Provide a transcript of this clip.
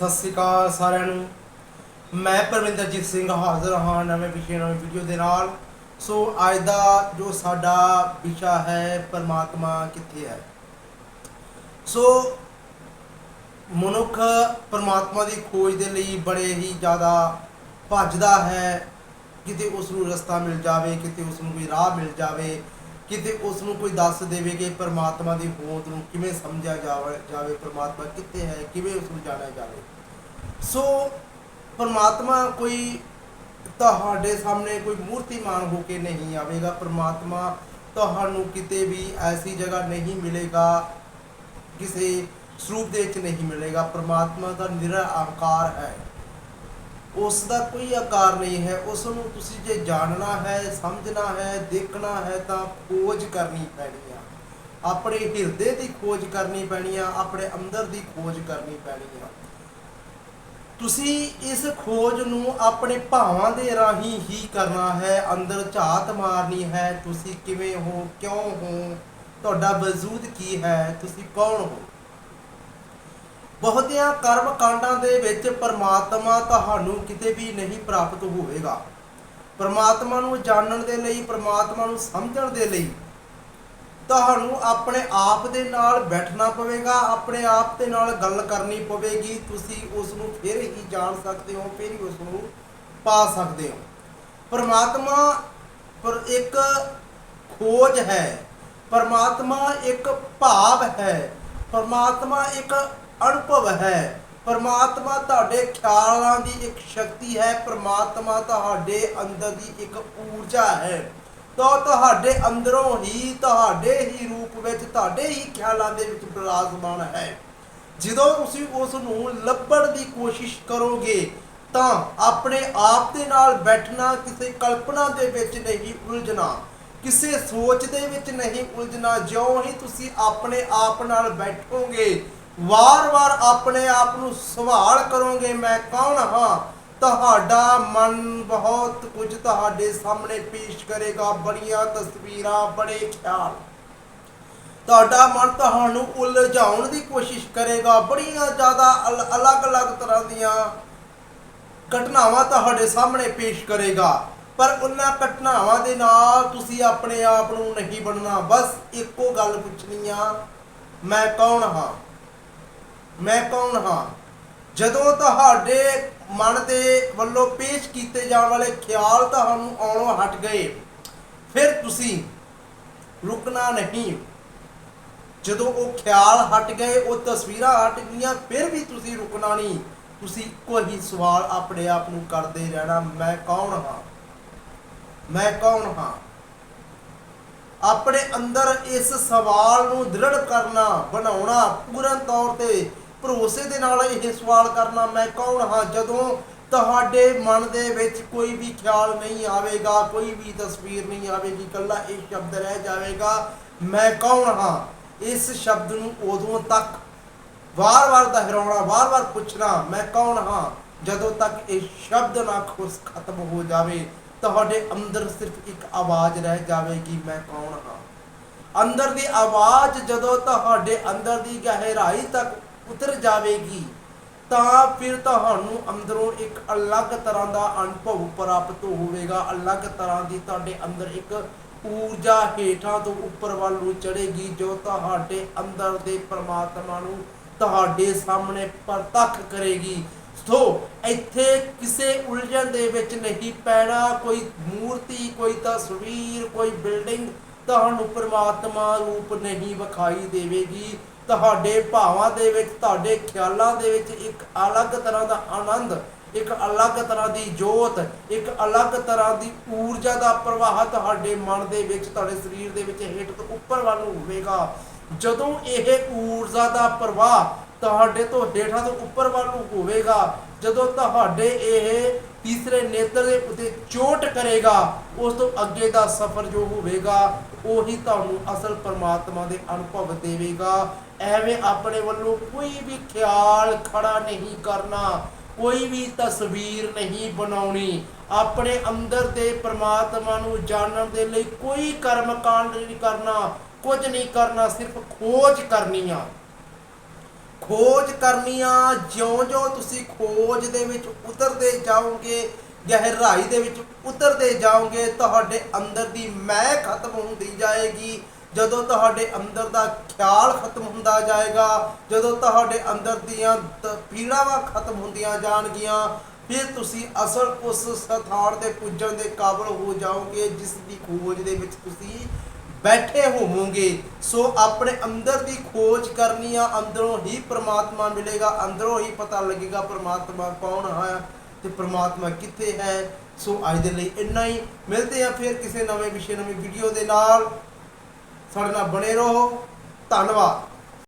ਸਤਿ ਸ੍ਰੀ ਅਕਾਲ ਸਾਰਿਆਂ ਨੂੰ। ਮੈਂ ਪਰਵਿੰਦਰਜੀਤ ਸਿੰਘ ਹਾਜ਼ਰ ਹਾਂ ਨਵੇਂ ਵਿਸ਼ੇ ਨਵੇਂ ਵੀਡੀਓ ਦੇ ਨਾਲ। ਸੋ ਅੱਜ ਦਾ ਜੋ ਸਾਡਾ ਵਿਸ਼ਾ ਹੈ, ਪਰਮਾਤਮਾ ਕਿੱਥੇ ਹੈ? ਸੋ ਮਨੁੱਖ ਪਰਮਾਤਮਾ ਦੀ ਖੋਜ ਦੇ ਲਈ ਬੜੇ ਹੀ ਜ਼ਿਆਦਾ ਭੱਜਦਾ ਹੈ। ਕਿਤੇ ਉਸ ਨੂੰ ਰਸਤਾ ਮਿਲ ਜਾਵੇ, ਕਿਤੇ ਉਸ ਨੂੰ ਕੋਈ ਰਾਹ ਮਿਲ ਜਾਵੇ ਕਿਤੇ ਉਸ ਨੂੰ ਕੋਈ ਦੱਸ ਦੇਵੇ ਕਿ ਪਰਮਾਤਮਾ ਦੀ ਹੋਂਦ ਨੂੰ ਕਿਵੇਂ ਸਮਝਿਆ ਜਾਵੇ ਜਾਵੇ, ਪਰਮਾਤਮਾ ਕਿੱਥੇ ਹੈ, ਕਿਵੇਂ ਉਸ ਨੂੰ ਜਾਣਿਆ ਜਾਵੇ। ਸੋ ਪਰਮਾਤਮਾ ਕੋਈ ਤੁਹਾਡੇ ਸਾਹਮਣੇ ਕੋਈ ਮੂਰਤੀਮਾਨ ਹੋ ਕੇ ਨਹੀਂ ਆਵੇਗਾ, ਪਰਮਾਤਮਾ ਤੁਹਾਨੂੰ ਕਿਤੇ ਵੀ ਐਸੀ ਜਗ੍ਹਾ ਨਹੀਂ ਮਿਲੇਗਾ, ਕਿਸੇ ਸਰੂਪ ਦੇ ਵਿੱਚ ਨਹੀਂ ਮਿਲੇਗਾ। ਪਰਮਾਤਮਾ ਦਾ ਨਿਰਾ ਆਕਾਰ ਹੈ। ਉਸ ਦਾ ਕੋਈ ਆਕਾਰ ਨਹੀਂ ਹੈ ਉਸ ਨੂੰ ਤੁਸੀਂ ਜੇ ਜਾਣਨਾ ਹੈ, ਸਮਝਣਾ ਹੈ, ਦੇਖਣਾ ਹੈ ਤਾਂ ਖੋਜ ਕਰਨੀ ਪੈਣੀ ਆ। ਆਪਣੇ ਹਿਰਦੇ ਦੀ ਖੋਜ ਕਰਨੀ ਪੈਣੀ ਆ, ਆਪਣੇ ਅੰਦਰ ਦੀ ਖੋਜ ਕਰਨੀ ਪੈਣੀ ਆ। ਤੁਸੀਂ ਇਸ ਖੋਜ ਨੂੰ ਆਪਣੇ ਭਾਵਾਂ ਦੇ ਰਾਹੀਂ ਹੀ ਕਰਨਾ ਹੈ, ਅੰਦਰ ਝਾਤ ਮਾਰਨੀ ਹੈ, ਤੁਸੀਂ ਕਿਵੇਂ ਹੋ, ਕਿਉਂ ਹੋ, ਤੁਹਾਡਾ ਵਜੂਦ ਕੀ ਹੈ, ਤੁਸੀਂ ਕੌਣ ਹੋ? ਬਹੁਤਿਆਂ ਕਰਮ ਕਾਂਡਾਂ ਦੇ ਵਿੱਚ ਪਰਮਾਤਮਾ ਤੁਹਾਨੂੰ ਕਿਤੇ ਵੀ ਨਹੀਂ ਪ੍ਰਾਪਤ ਹੋਵੇਗਾ। ਪਰਮਾਤਮਾ ਨੂੰ ਜਾਣਨ ਦੇ ਲਈ, ਪਰਮਾਤਮਾ ਨੂੰ ਸਮਝਣ ਦੇ ਲਈ ਤੁਹਾਨੂੰ ਆਪਣੇ ਆਪ ਦੇ ਨਾਲ ਬੈਠਣਾ ਪਵੇਗਾ, ਆਪਣੇ ਆਪ ਦੇ ਨਾਲ ਗੱਲ ਕਰਨੀ ਪਵੇਗੀ, ਤੁਸੀਂ ਉਸ ਨੂੰ ਫਿਰ ਹੀ ਜਾਣ ਸਕਦੇ ਹੋ, ਫਿਰ ਹੀ ਉਸ ਨੂੰ ਪਾ ਸਕਦੇ ਹੋ। ਪਰਮਾਤਮਾ ਪਰ ਇੱਕ ਖੋਜ ਹੈ, ਪਰਮਾਤਮਾ ਇੱਕ ਭਾਵ ਹੈ, ਪਰਮਾਤਮਾ ਇੱਕ ਅਨੁਭਵ ਹੈ। ਪਰਮਾਤਮਾ ਤੁਹਾਡੇ ਖਿਆਲਾਂ ਦੀ ਇੱਕ ਸ਼ਕਤੀ ਹੈ। ਪਰਮਾਤਮਾ ਤੁਹਾਡੇ ਅੰਦਰ ਦੀ ਇੱਕ ਊਰਜਾ ਹੈ। ਤਾਂ ਤੁਹਾਡੇ ਅੰਦਰੋਂ ਹੀ, ਤੁਹਾਡੇ ਹੀ ਰੂਪ ਵਿੱਚ, ਤੁਹਾਡੇ ਹੀ ਖਿਆਲਾਂ ਦੇ ਵਿੱਚ ਬਿਰਾਜਮਾਨ ਹੈ। ਜਦੋਂ ਤੁਸੀਂ ਉਸ ਨੂੰ ਲੱਭਣ ਦੀ ਕੋਸ਼ਿਸ਼ ਕਰੋਗੇ, ਤਾਂ ਆਪਣੇ ਆਪ ਦੇ ਨਾਲ ਬੈਠਣਾ ਕਿਸੇ ਕਲਪਨਾ ਦੇ ਵਿੱਚ ਨਹੀਂ ਉਲਝਣਾ, ਕਿਸੇ ਸੋਚ ਦੇ ਵਿੱਚ ਨਹੀਂ ਉਲਝਣਾ। ਜਿਉਂ ਹੀ ਤੁਸੀਂ ਆਪਣੇ ਆਪ ਨਾਲ ਬੈਠੋਗੇ ਵਾਰ-ਵਾਰ ਆਪਣੇ ਆਪ ਨੂੰ ਸਵਾਲ ਕਰੋਗੇ, ਮੈਂ ਕੌਣ ਹਾਂ? ਤੁਹਾਡਾ ਮਨ ਬਹੁਤ ਕੁਝ ਤੁਹਾਡੇ ਸਾਹਮਣੇ ਪੇਸ਼ ਕਰੇਗਾ, ਬੜੀਆਂ ਤਸਵੀਰਾਂ, ਬੜੇ ਖਿਆਲ। ਤੁਹਾਡਾ ਮਨ ਤੁਹਾਨੂੰ ਉਲਝਾਉਣ ਦੀ ਕੋਸ਼ਿਸ਼ ਕਰੇਗਾ, ਬੜੀਆਂ ਜ਼ਿਆਦਾ ਅਲ- ਅਲੱਗ-ਅਲੱਗ ਤਰ੍ਹਾਂ ਦੀਆਂ ਘਟਨਾਵਾਂ ਤੁਹਾਡੇ ਸਾਹਮਣੇ ਪੇਸ਼ ਕਰੇਗਾ। ਪਰ ਉਹਨਾਂ ਘਟਨਾਵਾਂ ਦੇ ਨਾਲ ਤੁਸੀਂ ਆਪਣੇ ਆਪ ਨੂੰ ਨਹੀਂ ਬਣਨਾ। ਬਸ ਇੱਕੋ ਗੱਲ ਪੁੱਛਣੀ ਆ, ਮੈਂ ਕੌਣ ਹਾਂ? ਮੈਂ ਕੌਣ ਹਾਂ? ਜਦੋਂ ਤੁਹਾਡੇ ਮਨ ਦੇ ਵੱਲੋਂ ਪੇਸ਼ ਕੀਤੇ ਜਾਣ ਵਾਲੇ ਖਿਆਲ ਤੁਹਾਨੂੰ ਆਉਣੋਂ ਹਟ ਗਏ, ਫਿਰ ਤੁਸੀਂ ਰੁਕਣਾ ਨਹੀਂ। ਜਦੋਂ ਉਹ ਖਿਆਲ ਹਟ ਗਏ, ਉਹ ਤਸਵੀਰਾਂ ਹਟ ਗਈਆਂ, ਫਿਰ ਵੀ ਤੁਸੀਂ ਰੁਕਣਾ ਨਹੀਂ। ਤੁਸੀਂ ਇੱਕੋ ਹੀ ਸਵਾਲ ਆਪਣੇ ਆਪ ਨੂੰ ਕਰਦੇ ਰਹਿਣਾ, ਮੈਂ ਕੌਣ ਹਾਂ? ਮੈਂ ਕੌਣ ਹਾਂ? ਆਪਣੇ ਅੰਦਰ ਇਸ ਸਵਾਲ ਨੂੰ ਦ੍ਰਿੜ ਕਰਨਾ, ਬਣਾਉਣਾ ਪੂਰਨ ਤੌਰ ਤੇ ਭਰੋਸੇ ਦੇ ਨਾਲ ਇਹ ਸਵਾਲ ਕਰਨਾ ਮੈਂ ਕੌਣ ਹਾਂ? ਜਦੋਂ ਤੁਹਾਡੇ ਮਨ ਦੇ ਵਿੱਚ ਕੋਈ ਵੀ ਖਿਆਲ ਨਹੀਂ ਆਵੇਗਾ, ਕੋਈ ਵੀ ਤਸਵੀਰ ਨਹੀਂ ਆਵੇਗੀ ਕੱਲਾ ਇਹ ਸ਼ਬਦ ਰਹਿ ਜਾਵੇਗਾ, ਮੈਂ ਕੌਣ ਹਾਂ? ਇਸ ਸ਼ਬਦ ਨੂੰ ਉਦੋਂ ਤੱਕ ਵਾਰ-ਵਾਰ ਦੁਹਰਾਉਣਾ, ਵਾਰ-ਵਾਰ ਪੁੱਛਣਾ, ਮੈਂ ਕੌਣ ਹਾਂ? ਜਦੋਂ ਤੱਕ ਇਹ ਸ਼ਬਦ ਨਾ ਖੁਸ ਖਤਮ ਹੋ ਜਾਵੇ, ਤੁਹਾਡੇ ਅੰਦਰ ਸਿਰਫ ਇੱਕ ਆਵਾਜ਼ ਰਹਿ ਜਾਵੇਗੀ, ਮੈਂ ਕੌਣ ਹਾਂ? ਅੰਦਰ ਦੀ ਆਵਾਜ਼ ਜਦੋਂ ਤੁਹਾਡੇ ਅੰਦਰ ਦੀ ਗਹਿਰਾਈ ਤੱਕ ਉਤਰ ਜਾਵੇਗੀ, ਤਾਂ ਫਿਰ ਤੁਹਾਨੂੰ ਅੰਦਰੋਂ ਇੱਕ ਅਲੱਗ ਤਰ੍ਹਾਂ ਦਾ ਅਨੁਭਵ ਪ੍ਰਾਪਤ ਹੋਵੇਗਾ। ਅਲੱਗ ਤਰ੍ਹਾਂ ਦੀ ਤੁਹਾਡੇ ਅੰਦਰ ਇੱਕ ਊਰਜਾ ਹੇਠਾਂ ਤੋਂ ਉੱਪਰ ਵੱਲ ਨੂੰ ਚੜੇਗੀ ਜੋ ਤੁਹਾਡੇ ਅੰਦਰ ਦੇ ਪ੍ਰਮਾਤਮਾ ਨੂੰ ਤੁਹਾਡੇ ਸਾਹਮਣੇ ਪ੍ਰਤੱਖ ਕਰੇਗੀ। ਸੋ ਇੱਥੇ ਕਿਸੇ ਉਲਝਣ ਦੇ ਵਿੱਚ ਨਹੀਂ ਪੈਣਾ। ਕੋਈ ਮੂਰਤੀ, ਕੋਈ ਤਸਵੀਰ, ਕੋਈ ਬਿਲਡਿੰਗ ਤੁਹਾਨੂੰ ਪ੍ਰਮਾਤਮਾ ਰੂਪ ਨਹੀਂ ਵਿਖਾਈ ਦੇਵੇਗੀ। ਤੁਹਾਡੇ ਭਾਵਾਂ ਦੇ ਵਿੱਚ, ਤੁਹਾਡੇ ਖਿਆਲਾਂ ਦੇ ਵਿੱਚ ਇੱਕ ਅਲੱਗ ਤਰ੍ਹਾਂ ਦਾ ਆਨੰਦ, ਇੱਕ ਅਲੱਗ ਤਰ੍ਹਾਂ ਦੀ ਜੋਤ, ਇੱਕ ਅਲੱਗ ਤਰ੍ਹਾਂ ਦੀ ਊਰਜਾ ਦਾ ਪ੍ਰਵਾਹ ਤੁਹਾਡੇ ਮਨ ਦੇ ਵਿੱਚ, ਤੁਹਾਡੇ ਸਰੀਰ ਦੇ ਵਿੱਚ ਹੇਠ ਤੋਂ ਉੱਪਰ ਵੱਲ ਨੂੰ ਹੋਵੇਗਾ। ਜਦੋਂ ਇਹ ਊਰਜਾ ਦਾ ਪ੍ਰਵਾਹ ਤੁਹਾਡੇ ਤੋਂ ਹੇਠਾਂ ਤੋਂ ਉੱਪਰ ਵੱਲ ਨੂੰ ਹੋਵੇਗਾ, ਜਦੋਂ ਤੁਹਾਡੇ ਇਹ ਤੀਸਰੇ ਨੇਤਰ ਦੇ ਉੱਤੇ ਚੋਟ ਕਰੇਗਾ, ਉਸ ਤੋਂ ਅੱਗੇ ਦਾ ਸਫ਼ਰ ਜੋ ਹੋਵੇਗਾ, ਉਹੀ ਤੁਹਾਨੂੰ ਅਸਲ ਪਰਮਾਤਮਾ ਦੇ ਅਨੁਭਵ ਦੇਵੇਗਾ। ਐਵੇਂ ਆਪਣੇ ਵੱਲੋਂ ਕੋਈ ਵੀ ਖਿਆਲ ਖੜਾ ਨਹੀਂ ਕਰਨਾ, ਕੋਈ ਵੀ ਤਸਵੀਰ ਨਹੀਂ ਬਣਾਉਣੀ। ਆਪਣੇ ਅੰਦਰ ਦੇ ਪ੍ਰਮਾਤਮਾ ਨੂੰ ਜਾਣਨ ਦੇ ਲਈ ਕੋਈ ਕਰਮ ਕਾਂਡ ਨਹੀਂ ਕਰਨਾ, ਕੁਝ ਨਹੀਂ ਕਰਨਾ, ਸਿਰਫ ਖੋਜ ਕਰਨੀ ਆ। ਖੋਜ ਕਰਨੀਆਂ ਜਿਉਂ-ਜਿਉਂ ਤੁਸੀਂ ਖੋਜ ਦੇ ਵਿੱਚ ਉਤਰਦੇ ਜਾਓਗੇ, ਗਹਿਰਾਈ ਦੇ ਵਿੱਚ ਉਤਰਦੇ ਜਾਓਗੇ, ਤੁਹਾਡੇ ਅੰਦਰ ਦੀ ਮੈਂ ਖਤਮ ਹੁੰਦੀ ਜਾਏਗੀ। ਜਦੋਂ ਤੁਹਾਡੇ ਅੰਦਰ ਦਾ ਖਿਆਲ ਖਤਮ ਹੁੰਦਾ ਜਾਏਗਾ, ਜਦੋਂ ਤੁਹਾਡੇ ਅੰਦਰ ਦੀਆਂ ਪੀੜਾਵਾਂ ਖਤਮ ਹੁੰਦੀਆਂ ਜਾਣਗੀਆਂ, ਫਿਰ ਤੁਸੀਂ ਅਸਲ ਉਸ ਸਥਾਨ ਤੇ ਪੁੱਜਣ ਦੇ ਕਾਬਲ ਹੋ ਜਾਓਗੇ, ਜਿਸ ਦੀ ਖੋਜ ਦੇ ਵਿੱਚ ਤੁਸੀਂ ਬੈਠੇ ਹੋਵੋਗੇ, ਸੋ ਆਪਣੇ ਅੰਦਰ ਦੀ ਖੋਜ ਕਰਨੀ ਆ, ਅੰਦਰੋਂ ਹੀ ਪ੍ਰਮਾਤਮਾ ਮਿਲੇਗਾ, ਅੰਦਰੋਂ ਹੀ ਪਤਾ ਲੱਗੇਗਾ ਪ੍ਰਮਾਤਮਾ ਕੌਣ ਹੈ ਤੇ ਪ੍ਰਮਾਤਮਾ ਕਿੱਥੇ ਹੈ। ਸੋ ਅੱਜ ਦੇ ਲਈ ਇੰਨਾ ਹੀ। ਮਿਲਦੇ ਆ ਫਿਰ ਕਿਸੇ ਨਵੇਂ ਵਿਸ਼ੇ ਨਵੀਂ ਵੀਡੀਓ ਦੇ ਨਾਲ। ਸਾਡੇ ਨਾਲ ਬਣੇ ਰਹੋ। ਧੰਨਵਾਦ।